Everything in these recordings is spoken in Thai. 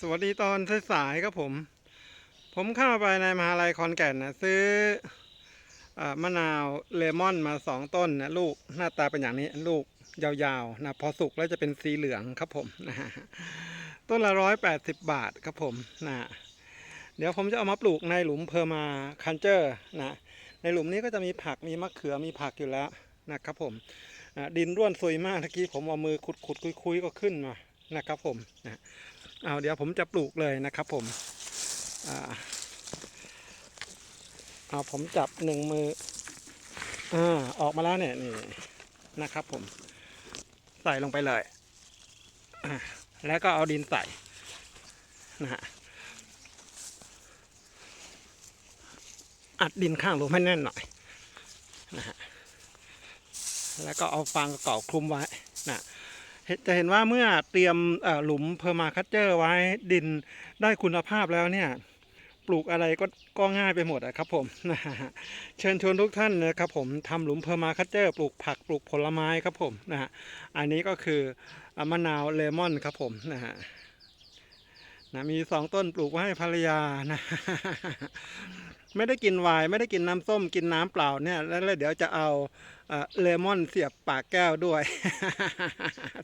สวัสดีตอนสายๆครับผม ผมเข้าไปในมหาลัยคอนแก่นนะซื้ออมะนาวเลมอนมาสองต้นนะลูกหน้าตาเป็นอย่างนี้ลูกยาวๆนะพอสุกแล้วจะเป็นสีเหลืองครับผมนะฮะต้นละร้อยแปดสิบบาทครับผมนะเดี๋ยวผมจะเอามาปลูกในหลุมเพอร์มาคันเจอร์นะในหลุมนี้ก็จะมีผักมีมะเขือมีผักอยู่แล้วนะครับผมอะดินร่วนซุยมากเมื่อกี้ผมเอามือขุดขุดคุยคุยๆก็ขึ้นมานะครับผมนะ เอาเดี๋ยวผมจะปลูกเลยนะครับผมอ่าเอาผมจับหนึ่งมืออ่าออกมาแล้วเนี่ยนี่นะครับผม ใส่ลงไปเลยแล้วก็เอาดินใส่นะฮะอัดดินข้างรูให้แน่นหน่อยนะฮะแล้วก็เอาฟางเก่าคลุมไว้นะ จะเห็นว่าเมื่อเตรียมหลุมเพอร์มาคัตเจอร์ไว้ดินได้คุณภาพแล้วเนี่ยปลูกอะไรก็ก็ง่ายไปหมดอะครับผมนะฮะเชิญชวนทุกท่านนะครับผมทำหลุมเพอร์มาคัตเจอร์ปลูกผักปลูกผลไม้ครับผมนะฮะอันนี้ก็คือมะนาวเลมอนครับผมนะฮะนะมีสองต้นปลูกไว้ให้ภรรยานะ ไม่ได้กินไวน์ไม่ได้กินน้ำส้มกินน้ำเปล่าเนี่ย แล้วเดี๋ยวจะเอาเลมอนเสียบปากแก้วด้วย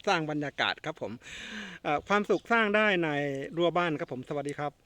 สร้างบรรยากาศครับผมความสุขสร้างได้ในรั้วบ้านครับผมสวัสดีครับ